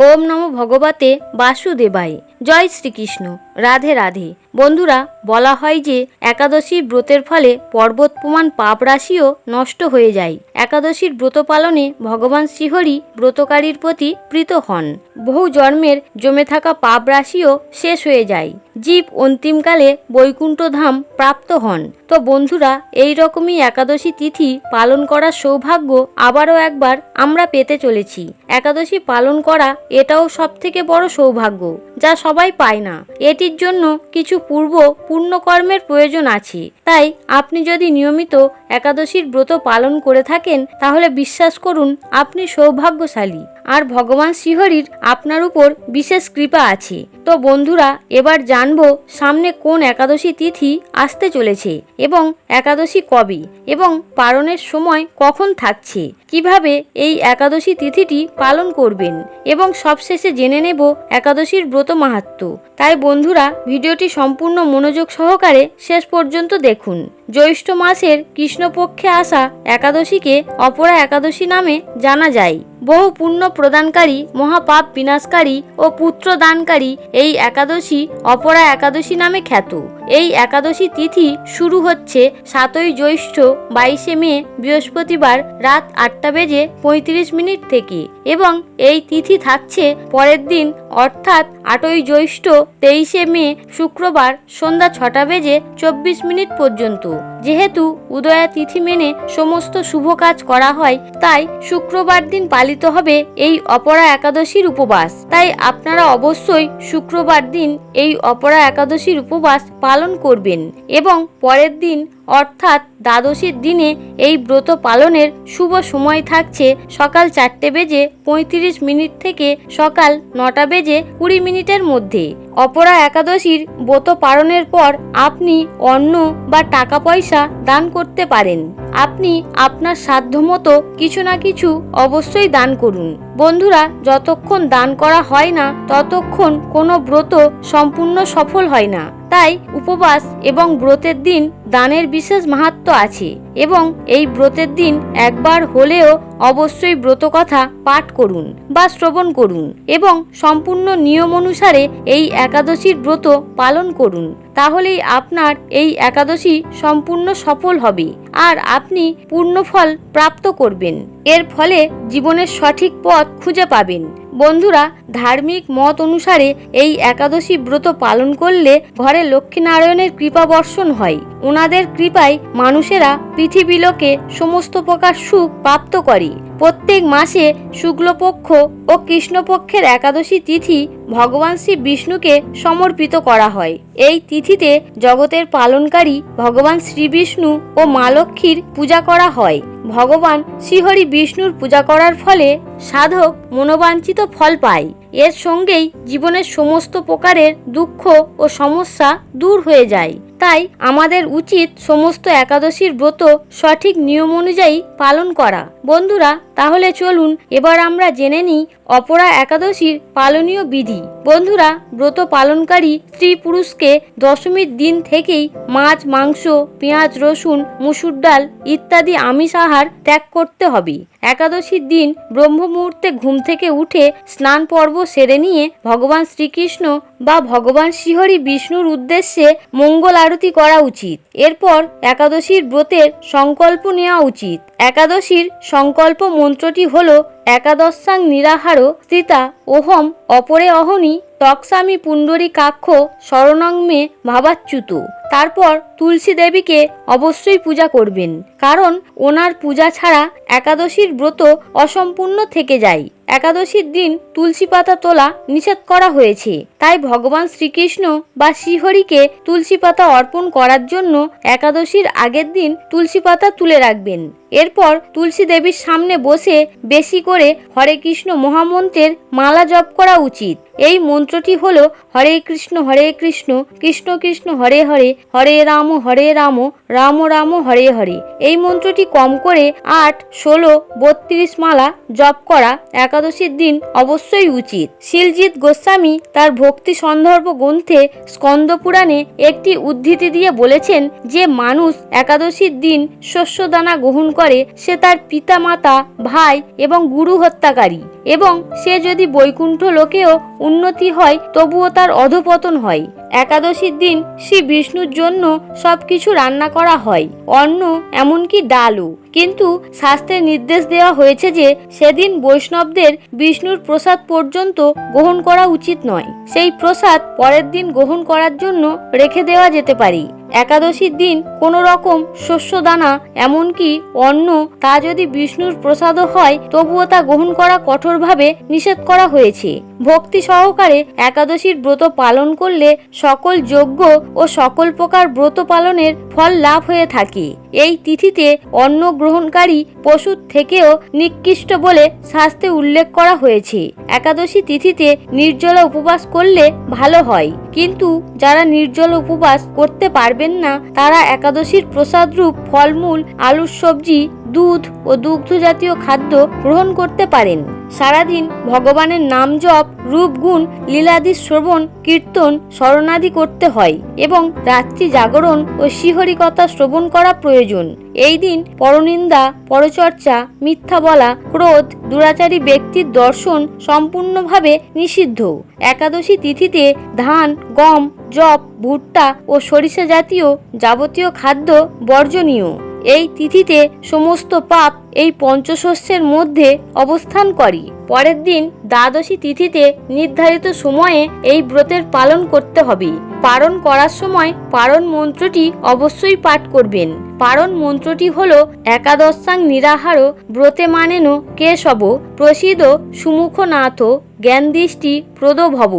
ওম নম ভগবতে বাসুদেবায়। জয় শ্রীকৃষ্ণ। রাধে রাধে। বন্ধুরা বলা হয় যে একাদশী ব্রতের ফলে পর্বত প্রমাণ পাপ রাশিও নষ্ট হয়ে যায়। একাদশীর ব্রত পালনে ভগবান শ্রীহরি ব্রতকারীর প্রতি প্রীত হন। বহু জন্মের জমে থাকা পাপ রাশিও শেষ হয়ে যায়। জীব অন্তিমকালে বৈকুণ্ঠ ধাম প্রাপ্ত হন। তো বন্ধুরা, এই রকমই একাদশী তিথি পালন করার সৌভাগ্য আবারও একবার আমরা পেতে চলেছি। একাদশী পালন করা এটাও সব থেকে বড় সৌভাগ্য। যা সবাই পায় না। এটির জন্য কিছু পূর্ব পুণ্যকর্মের প্রয়োজন আছে। তাই আপনি যদি নিয়মিত একাদশীর ব্রত পালন করে থাকেন, তাহলে বিশ্বাস করুন, আপনি সৌভাগ্যশালী। আর ভগবান শ্রীহরির আপনার উপর বিশেষ কৃপা আছে। তো বন্ধুরা, এবার জানব সামনে কোন একাদশী তিথি আসতে চলেছে এবং একাদশী কবে এবং পালনের সময় কখন থাকছে? কীভাবে এই একাদশী তিথিটি পালন করবেন? এবং সবশেষে জেনে নেব একাদশীর ব্রত মাহাত্ম তাই বন্ধুরা, ভিডিওটি সম্পূর্ণ মনোযোগ সহকারে শেষ পর্যন্ত দেখুন। জ্যৈষ্ঠ মাসের কৃষ্ণপক্ষে আসা একাদশীকে অপরা একাদশী নামে জানা যায়। বহু পুণ্য প্রদানকারী, মহাপাপ বিনাশকারী ও পুত্র দানকারী এই একাদশী অপরা একাদশী নামে খ্যাত। এই একাদশী তিথি শুরু হচ্ছে সাতই জ্যৈষ্ঠ বাইশে মে বৃহস্পতিবার রাত আটটা বেজে পঁয়ত্রিশ মিনিট থেকে এবং এই তিথি থাকছে পরের দিন, অর্থাৎ আটই জ্যৈষ্ঠ তেইশে মে শুক্রবার সন্ধ্যা ছটা বেজে চব্বিশ মিনিট পর্যন্ত। যেহেতু উদয়া তিথি মেনে সমস্ত শুভ কাজ করা হয়, তাই শুক্রবার দিন পালিত হবে এই অপরা একাদশীর উপবাস। তাই আপনারা অবশ্যই শুক্রবার দিন এই অপরা একাদশীর উপবাস পালন করবেন এবং পরের দিন অর্থাৎ দ্বাদশীর দিনে এই ব্রত পালনের শুভ সময় থাকছে সকাল চারটে বেজে পঁয়ত্রিশ মিনিট থেকে সকাল নটা বেজে কুড়ি মিনিটের মধ্যে। অপরা একাদশীর ব্রত পালনের পর আপনি অন্ন বা টাকা পয়সা দান করতে পারেন। আপনি আপনার সাধ্যমতো কিছু না কিছু অবশ্যই দান করুন। বন্ধুরা, যতক্ষণ দান করা হয় না, ততক্ষণ কোনো ব্রত সম্পূর্ণ সফল হয় না। তাই উপবাস এবং ব্রতের দিন দানের বিশেষ মাহাত্ম আছে এবং এই ব্রতের দিন একবার হলেও অবশ্যই ব্রত কথা পাঠ করুন বা শ্রবণ করুন এবং সম্পূর্ণ নিয়ম অনুসারে এই একাদশীর ব্রত পালন করুন। তাহলেই আপনার এই একাদশী সম্পূর্ণ সফল হবে আর আপনি পূর্ণ ফল প্রাপ্ত করবেন। এর ফলে জীবনের সঠিক পথ খুঁজে পাবেন। বন্ধুরা, ধার্মিক মত অনুসারে এই একাদশী ব্রত পালন করলে ঘরে লক্ষ্মীনারায়ণের কৃপা বর্ষণ হয়। ওনাদের কৃপায় মানুষেরা পৃথিবীলোকে সমস্ত প্রকার সুখ প্রাপ্ত করে। প্রত্যেক মাসে শুক্লপক্ষ ও কৃষ্ণপক্ষের একাদশী তিথি ভগবান শ্রী বিষ্ণুকে সমর্পিত করা হয়। এই তিথিতে জগতের পালনকারী ভগবান শ্রী বিষ্ণু ও মা লক্ষ্মীর পূজা করা হয়। ভগবান শ্রীহরি বিষ্ণুর পূজা করার ফলে সাধক মনোবাঞ্ছিত ফল পায়। এর সঙ্গেই জীবনের সমস্ত প্রকারের দুঃখ ও সমস্যা দূর হয়ে যায়। তাই আমাদের উচিত সমস্ত একাদশীর ব্রত সঠিক নিয়ম অনুযায়ী পালন করা। বন্ধুরা, তাহলে চলুন এবার আমরা জেনে নিই অপরা একাদশীর পালনীয় বিধি। বন্ধুরা, ব্রত পালনকারী স্ত্রী পুরুষকে দশমীর দিন থেকেই মাছ, মাংস, পেঁয়াজ, রসুন, মুসুর ডাল ইত্যাদি আমিষ আহার ত্যাগ করতে হবে। একাদশীর দিন ব্রহ্ম মুহূর্তে ঘুম থেকে উঠে স্নান পর্ব সেরে নিয়ে ভগবান শ্রীকৃষ্ণ বা ভগবান শ্রীহরি বিষ্ণুর উদ্দেশ্যে মঙ্গল আরতি করা উচিত। এরপর একাদশীর ব্রতের সংকল্প নেওয়া উচিত। একাদশীর সংকল্প মন্ত্রটি হল একাদশাং নিরাহার স্থিতা ওহম অপরে অহনি তক্সামি পুণ্ডরী কাক্ষ শরণং মে ভাবাচ্যুত। তারপর তুলসী দেবীকে অবশ্যই পূজা করবেন, কারণ ওনার পূজা ছাড়া একাদশীর ব্রত অসম্পূর্ণ থেকে যায়। একাদশীর দিন তুলসী পাতা তোলা নিষেধ করা হয়েছে। তাই ভগবান শ্রীকৃষ্ণ বা শ্রীহরিকে তুলসী পাতা অর্পণ করার জন্য একাদশীর আগের দিন তুলসী পাতা তুলে রাখবেন। এরপর তুলসী দেবীর সামনে বসে বেশি করে হরে কৃষ্ণ মহামন্ত্রের মালা জপ করা উচিত। এই মন্ত্রটি হল হরে কৃষ্ণ হরে কৃষ্ণ কৃষ্ণ কৃষ্ণ, হরে হরে হরে রাম হরে রাম রাম রাম, হরে হরে। এই মন্ত্রটি কম করে আট, ষোলো, বত্রিশ মালা জপ করা একাদশীর দিন অবশ্যই উচিত। শিলজিৎ গোস্বামী তার ভক্তি সন্দর্ভ গ্রন্থে স্কন্দ পুরাণে একটি উদ্ধৃতি দিয়ে বলেছেন যে, মানুষ একাদশীর দিন শস্যদানা গ্রহণ করে সে তার পিতা মাতা ভাই এবং গুরু হত্যাকারী এবং সে যদি বৈকুণ্ঠ লোকেও উন্নতি হয়, তবুও তার অধপতন হয়। একাদশীর দিন শ্রী বিষ্ণুর জন্য সবকিছু রান্না করা হয়, অন্ন, এমনকি ডালও। কিন্তু শাস্ত্রে নির্দেশ দেওয়া হয়েছে যে সেদিন বৈষ্ণবদের বিষ্ণুর প্রসাদ পর্যন্ত গ্রহণ করা উচিত নয়। সেই প্রসাদ পরের দিন গ্রহণ করার জন্য রেখে দেওয়া যেতে পারে। একাদশীর দিন কোনো রকম শস্য দানা এমনকি অন্ন, তা যদি বিষ্ণুর প্রসাদও হয়, তবুও তা গ্রহণ করা কঠোরভাবে নিষেধ করা হয়েছে। ভক্তি সহকারে একাদশীর ব্রত পালন করলে সকল যজ্ঞ ও সকল প্রকার ব্রত পালনের ফল লাভ হয়ে থাকে। এই তিথিতে অন্ন গ্রহণকারী পশুর থেকেও নিকৃষ্ট বলে শাস্ত্রে উল্লেখ করা হয়েছে। একাদশী তিথিতে নির্জলা উপবাস করলে ভালো হয়। কিন্তু যারা নির্জল উপবাস করতে পারবেন না, তারা একাদশীর প্রসাদরূপ ফলমূল, আলুর সবজি দুধ ও দুগ্ধ জাতীয় খাদ্য গ্রহণ করতে পারেন। সারাদিন ভগবানের নাম জপ রূপগুণ লীলাদি শ্রবণ, কীর্তন স্মরণাদি করতে হয় এবং রাত্রি জাগরণ ও শিহরিকতা শ্রবণ করা প্রয়োজন। এই দিন পরনিন্দা, পরচর্চা, মিথ্যা বলা, ক্রোধ, দুরাচারী ব্যক্তির দর্শন সম্পূর্ণভাবে নিষিদ্ধ। একাদশী তিথিতে ধান, গম, জব, ভুট্টা ও সরিষা জাতীয় যাবতীয় খাদ্য বর্জনীয়। এই তিথিতে সমস্ত পাপ এই পঞ্চশস্যের মধ্যে অবস্থান করি। পরের দিন দ্বাদশী তিথিতে নির্ধারিত সময়ে এই ব্রতের পালন করতে হবে। পালন করার সময় পারণ মন্ত্রটি অবশ্যই পাঠ করবেন। পারণ মন্ত্রটি হল একাদশাং নিরাহার ব্রতে মানেন কেশব প্রসিদ সুমুখনাথ জ্ঞান দৃষ্টি প্রদ ভব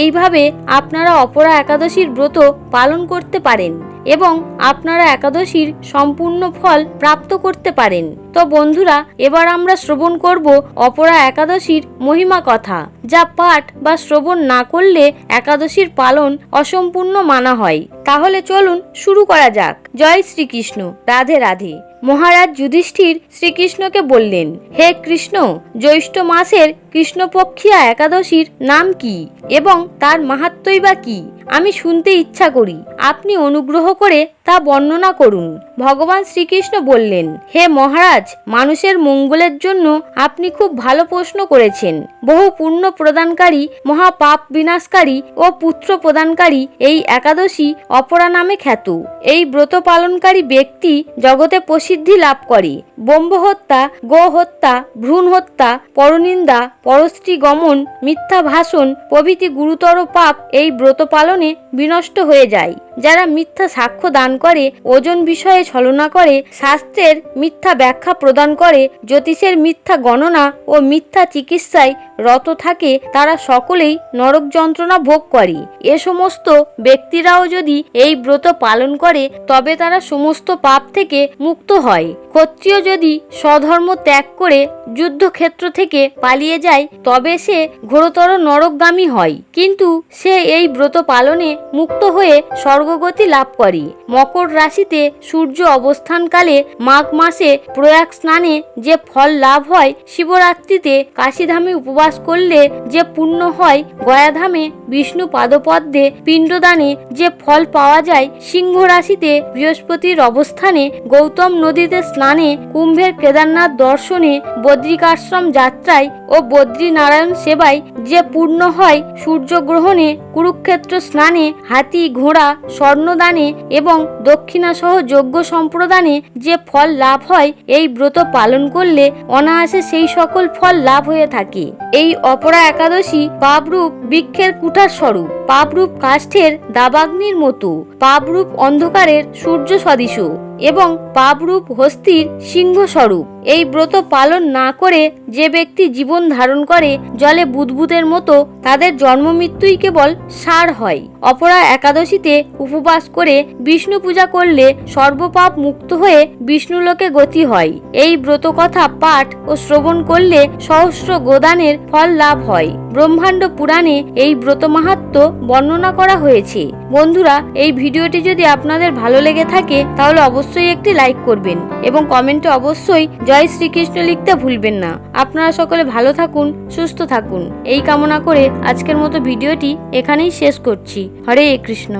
এইভাবে আপনারা অপরা একাদশীর ব্রত পালন করতে পারেন এবং আপনারা একাদশীর সম্পূর্ণ ফল প্রাপ্ত করতে পারেন। তো বন্ধুরা, এবার আমরা শ্রবণ করব অপরা একাদশীর মহিমা কথা, যা পাঠ বা শ্রবণ না করলে একাদশীর পালন অসম্পূর্ণ মানা হয়। তাহলে চলুন শুরু করা যাক। জয় শ্রীকৃষ্ণ। রাধে রাধে। মহারাজ যুধিষ্ঠির শ্রীকৃষ্ণকে বললেন, হে কৃষ্ণ, জ্যৈষ্ঠ মাসের কৃষ্ণপক্ষিয়া একাদশীর নাম কি এবং তার মাহাত্মই বা কি? আমি শুনতে ইচ্ছা করি। আপনি অনুগ্রহ করে তা বর্ণনা করুন। ভগবান শ্রীকৃষ্ণ বললেন, হে মহারাজ, মানুষের মঙ্গলের জন্য আপনি খুব ভালো প্রশ্ন করেছেন। বহু পুণ্য প্রদানকারী, মহাপাপ বিনাশকারী ও পুত্র প্রদানকারী এই একাদশী অপরা নামে খ্যাত। এই ব্রত পালনকারী ব্যক্তি জগতে প্রসিদ্ধি লাভ করে। ব্রহ্ম হত্যা, গো হত্যা, ভ্রূণ হত্যা, পরনিন্দা পরস্ত্রী গমন, মিথ্যা ভাষণ, প্রভৃতি গুরুতর পাপ এই ব্রত পালনে কারণে বিনষ্ট হয়ে যায়। যারা মিথ্যা সাক্ষ্য দান করে, ওজন বিষয়ে ছলনা করে, শাস্ত্রের মিথ্যা ব্যাখ্যা প্রদান করে, জ্যোতিষের মিথ্যা গণনা ও মিথ্যা চিকিৎসায় রত থাকে, তারা সকলেই নরক যন্ত্রণা ভোগ করে। এ সমস্ত ব্যক্তিরাও যদি এই ব্রত পালন করে, তবে তারা সমস্ত পাপ থেকে মুক্ত হয়। ক্ষত্রিয় যদি স্বধর্ম ত্যাগ করে যুদ্ধক্ষেত্র থেকে পালিয়ে যায়, তবে সে ঘোরতর নরকগামী হয়। কিন্তু সে এই ব্রত পালনে মুক্ত হয়ে স্বর্গগতি লাভ করে। মকর রাশিতে সূর্য অবস্থানকালে মাঘ মাসে প্রয়াগ স্নানে যে ফল লাভ হয়, শিবরাত্রিতে কাশীধামে উপবাস করলে যে পুণ্য হয়, গয়াধামে বিষ্ণু পাদপদ্মে পিণ্ডদানে যে ফল পাওয়া যায় সিংহ রাশিতে বৃহস্পতির অবস্থানে গৌতম নদীতে স্নানে কুম্ভের কেদারনাথ দর্শনে বদ্রিকাশ্রম যাত্রায় ও বদ্রীনারায়ণ সেবায় যে পূর্ণ হয় সূর্যগ্রহণে কুরুক্ষেত্র স্নানে হাতি, ঘোড়া, স্বর্ণদানে এবং দক্ষিণাসহ যজ্ঞ সম্প্রদানে যে ফল লাভ হয়, এই ব্রত পালন করলে অনায়াসে সেই সকল ফল লাভ হয়ে থাকে। এই অপরা একাদশী পাপরূপ বৃক্ষের কুঠার স্বরূপ পাপরূপ কাষ্ঠের দাবাগ্নির মতো পাপরূপ অন্ধকারের সূর্য সদৃশ। এবং পাপরূপ হস্তির সিংহস্বরূপ। এই ব্রত পালন না করে যে ব্যক্তি জীবন ধারণ করে, জলে বুদবুদের মতো, তাদের জন্ম মৃত্যুই কেবল সার হয়। অপরা একাদশীতে উপবাস করে বিষ্ণু পূজা করলে সর্বপাপ মুক্ত হয়ে বিষ্ণুলোকে গতি হয়। এই ব্রত কথা পাঠ ও শ্রবণ করলে সহস্র গোদানের ফল লাভ হয়। ব্রহ্মাণ্ড পুরাণে এই ব্রত মাহাত্ম বর্ণনা করা হয়েছে। বন্ধুরা, এই ভিডিওটি যদি আপনাদের ভালো লেগে থাকে, তাহলে অবশ্যই একটি লাইক করবেন এবং কমেন্টে অবশ্যই জয় শ্রীকৃষ্ণ লিখতে ভুলবেন না। আপনারা সকলে ভালো থাকুন, সুস্থ থাকুন। এই কামনা করে আজকের মতো ভিডিওটি এখানেই শেষ করছি। হরে কৃষ্ণ।